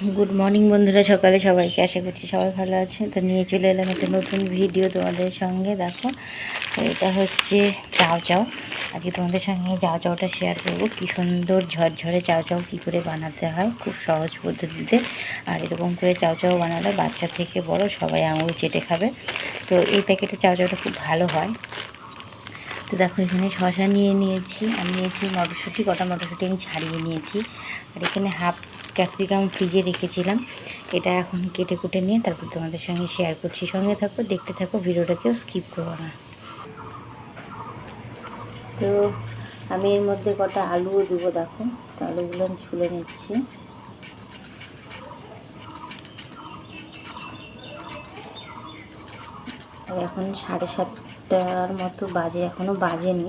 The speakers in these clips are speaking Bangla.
গুড মর্নিং বন্ধুরা, সকালে সবাইকে আশা করছি সবাই ভালো আছে তো নিয়ে চলে এলাম একটা নতুন ভিডিও তোমাদের সঙ্গে, দেখো। এটা হচ্ছে চাও চাও। আজকে তোমাদের সঙ্গে চাও চাওটা শেয়ার করব। কী সুন্দর ঝরঝরে চাও চাও কী করে বানাতে হয়, খুব সহজ পদ্ধতিতে। আর এরকম করে চাও চাও বানালে বাচ্চা থেকে বড় সবাই আঙুল চেটে খাবে। তো এই প্যাকেটে চাও চাওটা খুব ভালো হয়। তো দেখো, এখানে শশা নিয়ে নিয়েছি। আমি নিয়েছি মটরশুঁটি, কটা মটরশুঁটি আমি ছাড়িয়ে নিয়েছি। আর এখানে হাফ ক্যাপসিকাম ফ্রিজে রেখেছিলাম। এটা এখন কেটে কুটে নিয়ে তারপর তোমাদের সঙ্গে শেয়ার করছি। সঙ্গে থাকো, দেখতে থাকো, ভিডিওটাকেও স্কিপ করব না। তো আমি এর মধ্যে কটা আলুও দেবো, দেখো। আলুগুলো আমি ছুলে নিচ্ছি। এখন সাড়ে সাতটার মতো বাজে এখনও বাজেনি।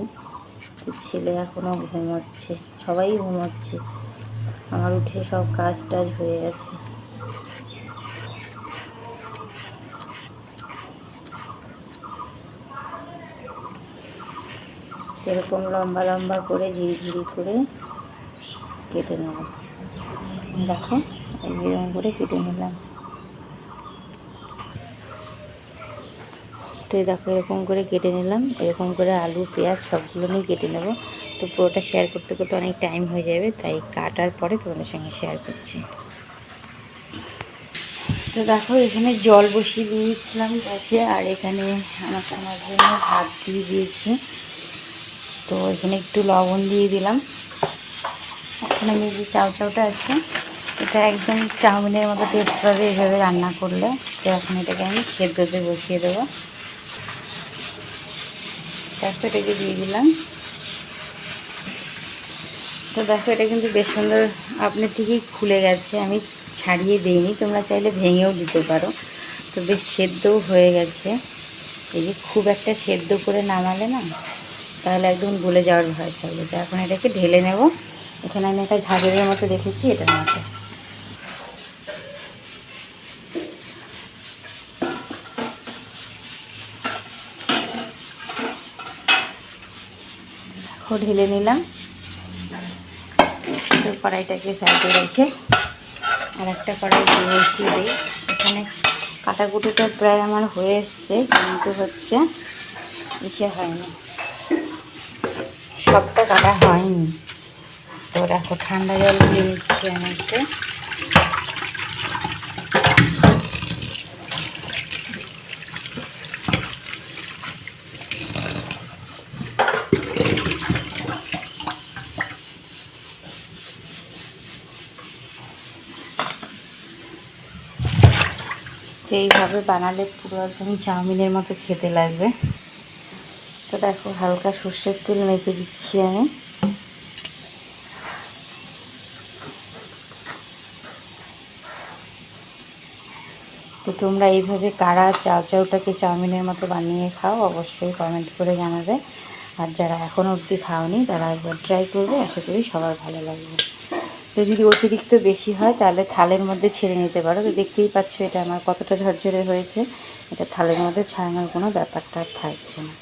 ছেলে এখনও ঘুমোচ্ছে, সবাই ঘুমোচ্ছে। আমার উঠে সব কাজ টাজ হয়ে গেছে। এরকম লম্বা লম্বা করে ঝিরি ঝিরি করে কেটে নেব। দেখো এরকম করে কেটে নিলাম। তো দেখো, এরকম করে কেটে নিলাম। এরকম করে আলু, পেঁয়াজ সবগুলো নিয়ে কেটে নেব। তো পুরোটা শেয়ার করতে করতে অনেক টাইম হয়ে যাবে, তাই কাটার পরে তোমাদের সঙ্গে শেয়ার করছি। তো দেখো, এখানে জল বসিয়ে দিয়েছিলাম গাছে, আর এখানে আমার আমার জন্য ভাত দিয়ে দিয়েছি। তো এখানে একটু লবণ দিয়ে দিলাম। এখন আমি যে চাউ চাউটা আছে, এটা একদম চাউমিনের মতো টেস্ট পাবে এভাবে রান্না করলে। তো এখন এটাকে আমি সেদ্ধতে বসিয়ে দেবো। তারপর এটাকে দিয়ে দিলাম। তো দেখো, এটা কিন্তু বেশ সুন্দর। আপনার থেকেই খুলে গেছে। আমি ছাড়িয়ে দিইনি। তোমরা চাইলে ভেঙেও দিতে পারো। তো বেশ সেদ্ধও হয়ে গেছে। এই যে খুব একটা সেদ্ধ করে নামালে না, তাহলে একদম গলে যাওয়ার ভয় থাকবে। তো এখন এটাকে ঢেলে নেব। এখানে আমি একটা ঝাঁঝরের মতো রেখেছি এটার মতো ঢেলে নিলাম। কড়াইটাকে সাইডে রেখে আর একটা কড়াই বসিয়ে দিই। এখানে কাটাকুটিটা প্রায় আমার হয়ে এসছে, কিন্তু হচ্ছে ইসে হয়নি। সবটা কাটা হয়নি। তো দেখো ঠান্ডা জল দিয়ে নিচ্ছি আমি এইভাবে বানালে পুরো একদম চাউমিনের মতো খেতে লাগবে। তো দেখো, হালকা সর্ষের তেল মেখে দিচ্ছি আমি। তো তোমরা এইভাবে কারা চাউ চাউটাকে চাউমিনের মতো বানিয়ে খাও, অবশ্যই কমেন্ট করে জানাবে। আর যারা এখনও অবধি খাওনি, তারা একবার ট্রাই করবে, আশা করি সবার ভালো লাগবে। তো যদি অতিরিক্ত বেশি হয়, তাহলে থালের মধ্যে ছেড়ে নিতে পারো। তো দেখতেই পাচ্ছ এটা আমার কতটা ঝরঝরে হয়েছে। এটা থালের মধ্যে ছাড়ানোর কোনো ব্যাপারটা আর থাকছে না।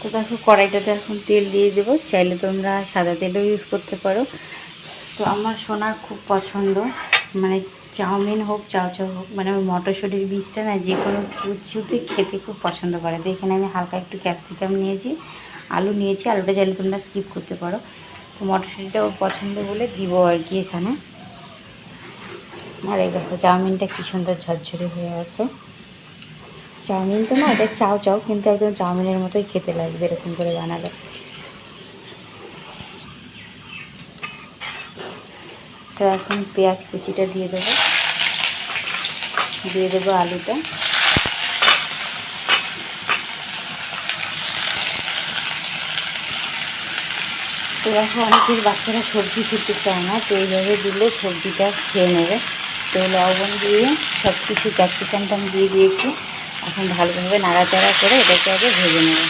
তো দেখো, কড়াইটাতে এখন তেল দিয়ে দেবো। চাইলে তোমরা সাদা তেলও ইউজ করতে পারো। তো আমার সোনার খুব পছন্দ। মানে চাউমিন হোক, চাউ হোক মানে ওই মটরশুঁটির বীজটা না, যে কোনো কিছুতে খেতে খুব পছন্দ করে। তো এখানে আমি হালকা একটু ক্যাপসিকাম নিয়েছি, আলু নিয়েছি, আলুটা চাইলে তোমরা স্কিপ করতে পারো। মটরশুঁটিটা ওর পছন্দ বলে দিব আর কি এখানে। আর এই দেখো, চাউমিনটা কী সুন্দর ঝরঝরে হয়ে আছে। চাউমিন তো না, এটা চাও চাও, কিন্তু একদম চাউমিনের মতোই খেতে লাগবে এরকম করে বানালে। তো এখন পেঁয়াজ কুচিটা দিয়ে দেবো। দিয়ে দেবো আলুটা। তো দেখো অনেকের বাচ্চারা সবজি খেতে চায় না, তো এইভাবে দিলে সবজিটা খেয়ে নেবে। তো লবণ দিয়ে সব কিছু ক্যাপসিকামটা আমি দিয়ে দিয়েছি। এখন ভালোভাবে নাড়াচাড়া করে এটাকে আগে ভেজে নেব।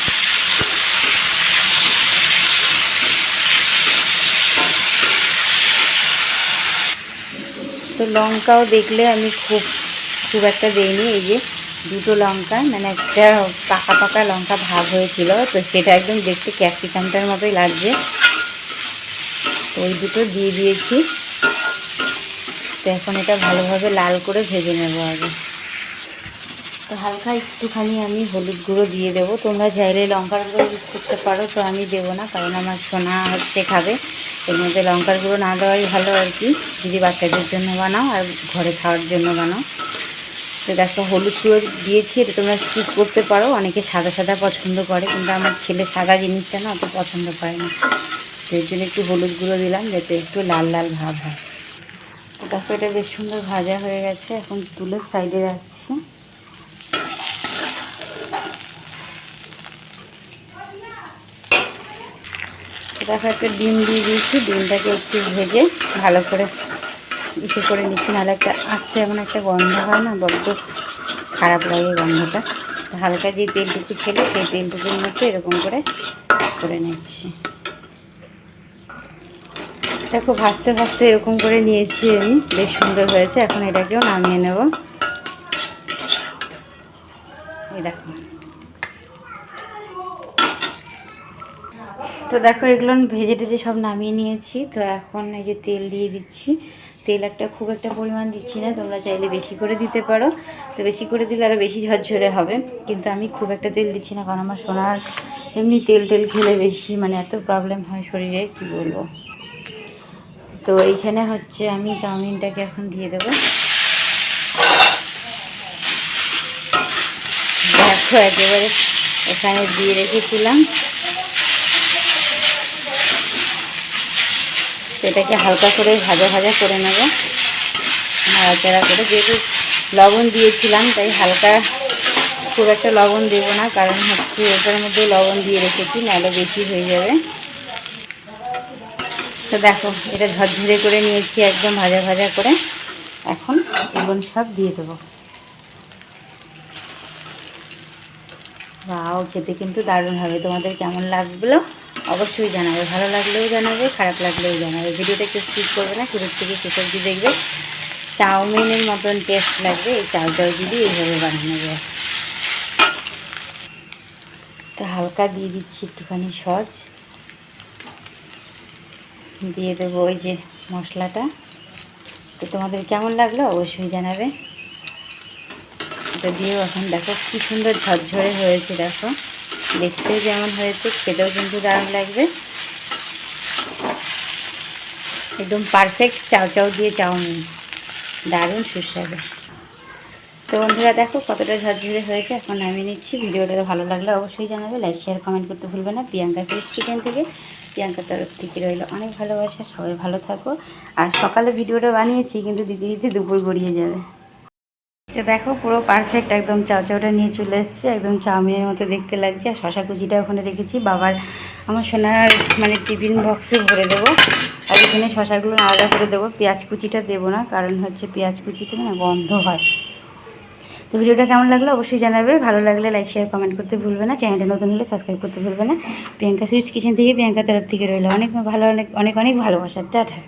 তো লঙ্কাও দেখলে আমি খুব খুব একটা দেইনি, এই যে দুটো লঙ্কা মানে একটা পাকা পাকা লঙ্কা ভাগ হয়েছিল, তো সেটা একদম দেখতে ক্যাপসিকামটার মতোই লাগছে। ওই দুটো দিয়ে দিয়েছি। তো এখন এটা ভালোভাবে লাল করে ভেজে নেব আগে। তো হালকা একটুখানি আমি হলুদ গুঁড়ো দিয়ে দেবো। তোমরা চাইলে লঙ্কার গুঁড়ো ইউজ করতে পারো, তো আমি দেবো না, কারণ আমার সোনা হচ্ছে খাবে। এর মধ্যে লঙ্কার গুঁড়ো না দেওয়াই ভালো আর কি। যদি বাচ্চাদের জন্য বানাও আর ঘরে খাওয়ার জন্য বানাও। তো দেখো, হলুদ গুঁড়ো দিয়েছি, এটা তোমরা স্কিপ করতে পারো। অনেকে সাদা সাদা পছন্দ করে, কিন্তু আমার ছেলে সাদা জিনিসটা না অত পছন্দ করে না। এর জন্য একটু হলুদ গুঁড়ো দিলাম যাতে একটু লাল লাল ভাব হয়। দেখো এটা বেশ সুন্দর ভাজা হয়ে গেছে। এখন তুলে সাইডে রাখছি। দেখো একটা ডিম দিয়ে দিয়েছি। ডিমটাকে একটু ভেজে ভালো করে ইসে করে নিচ্ছি। নাহলে একটা আস্তে এমন একটা গন্ধ হয় না, বড্ড খারাপ লাগে গন্ধটা। হালকা যে তেলটুকু ছিল সেই তেলটুকুর মধ্যে এরকম করে করে নিচ্ছি। দেখো ভাজতে ভাজতে এরকম করে নিয়েছি আমি। বেশ সুন্দর হয়েছে, এখন এটাকেও নামিয়ে নেব। এই দেখো। তো দেখো, এগুলো ভেজে টেজে সব নামিয়ে নিয়েছি। তো এখন এই যে তেল দিয়ে দিচ্ছি। তেল একটা খুব একটা পরিমাণ দিচ্ছি না, তোমরা চাইলে বেশি করে দিতে পারো। তো বেশি করে দিলে আরও বেশি ঝরঝরে হবে। কিন্তু আমি খুব একটা তেল দিচ্ছি না, কারণ আমার সোনার এমনি তেল টেল খেলে বেশি মানে এত প্রবলেম হয় শরীরে, কি বলব? তো এইখানে হচ্ছে আমি চাউমিনটাকে এখন দিয়ে দেবো। দেখো, একেবারে এখানে দিয়ে রেখেছিলাম। তো এটাকে হালকা করে ভাজা ভাজা করে নেব। নাড়াচাড়া করে, যেহেতু লবণ দিয়েছিলাম, তাই হালকা খুব একটা লবণ দেবো না, কারণ হচ্ছে ওটার মধ্যে লবণ দিয়ে রেখেছি, নাহলে বেশি হয়ে যাবে। তো দেখো, এটা ঝরঝরে করে নিয়েছি, একদম ভাজা ভাজা করে। এখন এগুলো সব দিয়ে দেবো। বাও খেতে কিন্তু দারুণ হবে। তোমাদের কেমন লাগল? অবশ্যই জানাবে। ভালো লাগলেও জানাবে, খারাপ লাগলেও জানাবে। ভিডিওটা একটু স্কিপ করবে না, শুরুর থেকে শেষ অবধি দেখবে। চাউমিনের মতন টেস্ট লাগবে। এই চাউ চাউ যদি এইভাবে বানানো যায়। তো হালকা দিয়ে দিচ্ছি একটুখানি সস। দিয়ে দেবো ওই যে মশলাটা। তো তোমাদের কেমন লাগল অবশ্যই জানাবে। এটা দিয়েও এখন দেখো কি সুন্দর ঝরঝরে হয়েছে দেখো। দেখতেও যেমন হয়েছে, খেতেও কিন্তু দারুণ লাগবে। একদম পারফেক্ট চাউ চাউ দিয়ে চাউমিন। দারুণ সুস্বাদু। তো বন্ধুরা দেখো কতটা ঝরঝরে হয়েছে, এখন নামিয়ে নিচ্ছি। ভিডিওটা ভালো লাগলে অবশ্যই জানাবে লাইক শেয়ার কমেন্ট করতে ভুলবে না। প্রিয়াঙ্কা চিকেন থেকে প্রিয়াঙ্কার তরফ থেকে রইল। অনেক ভালোবাসা, সবাই ভালো থাকো। আর সকালে ভিডিওটা বানিয়েছি, কিন্তু দিতে দিতে দুপুর গড়িয়ে যাবে। তো দেখো, পুরো পারফেক্ট একদম চাউ চাউটা নিয়ে চলে এসছে। একদম চাউমিনের মতো দেখতে লাগছে। আর শশা কুচিটা ওখানে রেখেছি। বাবার, আমার সোনার মানে টিফিন বক্সে ভরে দেবো। আর এখানে শশাগুলো আলাদা করে দেবো। পেঁয়াজ কুচিটা দেবো না, কারণ হচ্ছে পেঁয়াজ কুচিটা না গন্ধ হয়। তো ভিডিওটা কেমন লাগল অবশ্যই জানাবে। ভালো লাগলে লাইক শেয়ার কমেন্ট করতে ভুলবে না। চ্যানেলটা নতুন হলে সাবস্ক্রাইব করতে ভুলবে না। প্রিয়াঙ্কা সুইচ কিচেন থেকে প্রিয়াঙ্কা তরফ থেকে রইল অনেক ভালো, অনেক অনেক অনেক ভালোবাসার টাটা।